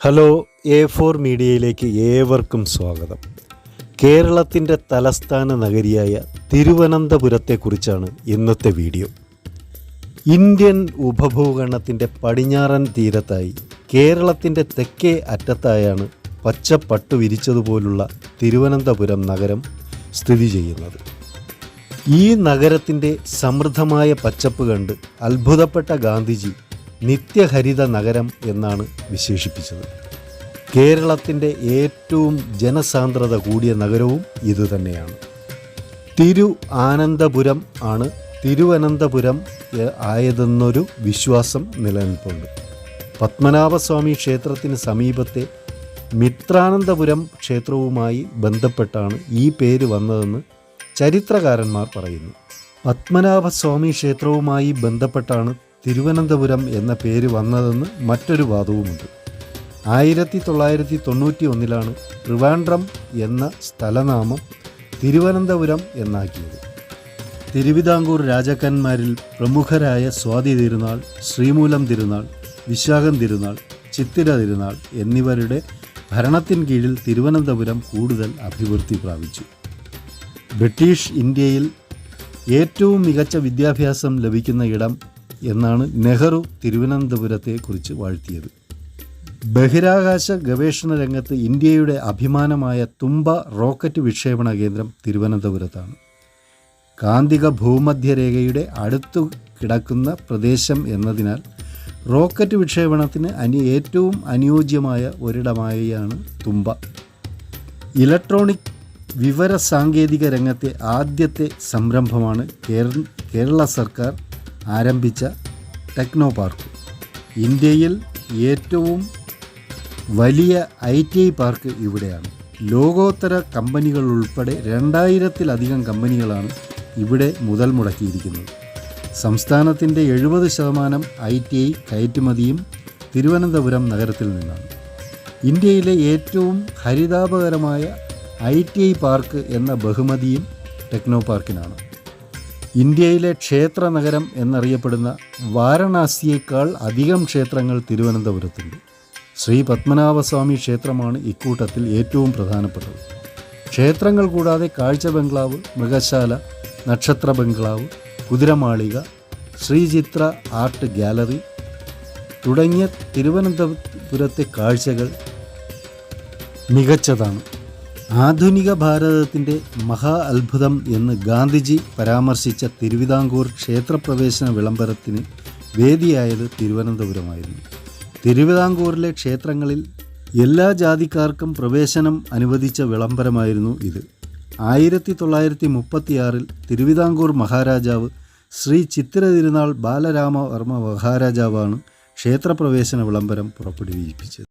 Hello A four മീഡിയയിലേക്ക് ഏവർക്കും സ്വാഗതം. കേരളത്തിന്റെ തലസ്ഥാന നഗരിയായ തിരുവനന്തപുരത്തെക്കുറിച്ചാണ് ഇന്നത്തെ വീഡിയോ. ഇന്ത്യൻ ഉപഭൂഖണ്ഡത്തിന്റെ പടിഞ്ഞാറൻ തീരത്തായി കേരളത്തിന്റെ തെക്കേ അറ്റത്തായാണ് പച്ചപ്പട്ടു വിരിച്ചതുപോലുള്ള തിരുവനന്തപുരം നഗരം സ്ഥിതി ചെയ്യുന്നത്. ഈ നഗരത്തിന്റെ സമൃദ്ധമായ പച്ചപ്പ് കണ്ട് അത്ഭുതപ്പെട്ട ഗാന്ധിജി നിത്യഹരിത നഗരം എന്നാണ് വിശേഷിപ്പിച്ചത്. കേരളത്തിന്റെ ഏറ്റവും ജനസാന്ദ്രത കൂടിയ നഗരവും ഇതുതന്നെയാണ് തിരു ആനന്ദപുരം ആണ് തിരുവനന്തപുരം ആയതെന്നൊരു വിശ്വാസം നിലനിൽപ്പുണ്ട്. പത്മനാഭസ്വാമി ക്ഷേത്രത്തിന് സമീപത്തെ മിത്രാനന്തപുരം ക്ഷേത്രവുമായി ബന്ധപ്പെട്ടാണ് ഈ പേര് വന്നതെന്ന് ചരിത്രകാരന്മാർ പറയുന്നു. പത്മനാഭസ്വാമി ക്ഷേത്രവുമായി ബന്ധപ്പെട്ടാണ് തിരുവനന്തപുരം എന്ന പേര് വന്നതെന്ന് മറ്റൊരു വാദവുമുണ്ട്. ആയിരത്തി തൊള്ളായിരത്തി തൊണ്ണൂറ്റി ഒന്നിലാണ് ട്രിവാൻഡ്രം എന്ന സ്ഥലനാമം തിരുവനന്തപുരം എന്നാക്കിയത്. തിരുവിതാംകൂർ രാജാക്കന്മാരിൽ പ്രമുഖരായ സ്വാതി തിരുനാൾ ശ്രീമൂലം തിരുനാൾ വിശാഖം തിരുനാൾ ചിത്തിര തിരുനാൾ എന്നിവരുടെ ഭരണത്തിൻ കീഴിൽ തിരുവനന്തപുരം കൂടുതൽ അഭിവൃദ്ധി പ്രാപിച്ചു. ബ്രിട്ടീഷ് ഇന്ത്യയിൽ ഏറ്റവും മികച്ച വിദ്യാഭ്യാസം ലഭിക്കുന്ന ഇടം എന്നാണ് നെഹ്റു തിരുവനന്തപുരത്തെക്കുറിച്ച് വാഴ്ത്തിയത്. ബഹിരാകാശ ഗവേഷണ രംഗത്ത് ഇന്ത്യയുടെ അഭിമാനമായ തുമ്പ റോക്കറ്റ് വിക്ഷേപണ കേന്ദ്രം തിരുവനന്തപുരത്താണ്. കാന്തിക ഭൂമധ്യരേഖയുടെ അടുത്തു കിടക്കുന്ന പ്രദേശം എന്നതിനാൽ റോക്കറ്റ് വിക്ഷേപണത്തിന് അനി ഏറ്റവും അനുയോജ്യമായ ഒരിടമായാണ് തുമ്പ. ഇലക്ട്രോണിക് വിവര സാങ്കേതിക രംഗത്തെ ആദ്യത്തെ സംരംഭമാണ് കേരള സർക്കാർ ആരംഭിച്ച ടെക്നോ പാർക്ക്. ഇന്ത്യയിൽ ഏറ്റവും വലിയ ഐ ടി ഐ പാർക്ക് ഇവിടെയാണ്. ലോകോത്തര കമ്പനികൾ ഉൾപ്പെടെ രണ്ടായിരത്തിലധികം കമ്പനികളാണ് ഇവിടെ മുതൽ മുടക്കിയിരിക്കുന്നത്. സംസ്ഥാനത്തിന്റെ എഴുപത് ശതമാനം ഐ ടി ഐ കയറ്റുമതിയും തിരുവനന്തപുരം നഗരത്തിൽ നിന്നാണ്. ഇന്ത്യയിലെ ഏറ്റവും ഹരിതാപകരമായ ഐ ടി ഐ പാർക്ക് എന്ന ബഹുമതിയും ടെക്നോ പാർക്കിനാണ്. ഇന്ത്യയിലെ ക്ഷേത്ര നഗരം എന്നറിയപ്പെടുന്ന വാരണാസിയേക്കാൾ അധികം ക്ഷേത്രങ്ങൾ തിരുവനന്തപുരത്തുണ്ട്. ശ്രീ പത്മനാഭസ്വാമി ക്ഷേത്രമാണ് ഇക്കൂട്ടത്തിൽ ഏറ്റവും പ്രധാനപ്പെട്ടത്. ക്ഷേത്രങ്ങൾ കൂടാതെ കാഴ്ച ബംഗ്ലാവ് മൃഗശാല നക്ഷത്ര ബംഗ്ലാവ് കുതിരമാളിക ശ്രീചിത്ര ആർട്ട് ഗാലറി തുടങ്ങിയ തിരുവനന്തപുരത്തെ കാഴ്ചകൾ മികച്ചതാണ്. ആധുനിക ഭാരതത്തിന്റെ മഹാ അത്ഭുതം എന്ന് ഗാന്ധിജി പരാമർശിച്ച തിരുവിതാംകൂർ ക്ഷേത്രപ്രവേശന വിളംബരത്തിന് വേദിയായത് തിരുവനന്തപുരമായിരുന്നു. തിരുവിതാംകൂറിലെ ക്ഷേത്രങ്ങളിൽ എല്ലാ ജാതിക്കാർക്കും പ്രവേശനം അനുവദിച്ച വിളംബരമായിരുന്നു ഇത്. ആയിരത്തി തൊള്ളായിരത്തി മുപ്പത്തിയാറിൽ തിരുവിതാംകൂർ മഹാരാജാവ് ശ്രീ ചിത്തിര തിരുനാൾ ബാലരാമവർമ്മ മഹാരാജാവാണ് ക്ഷേത്രപ്രവേശന വിളംബരം പുറപ്പെടുവിപ്പിച്ചത്.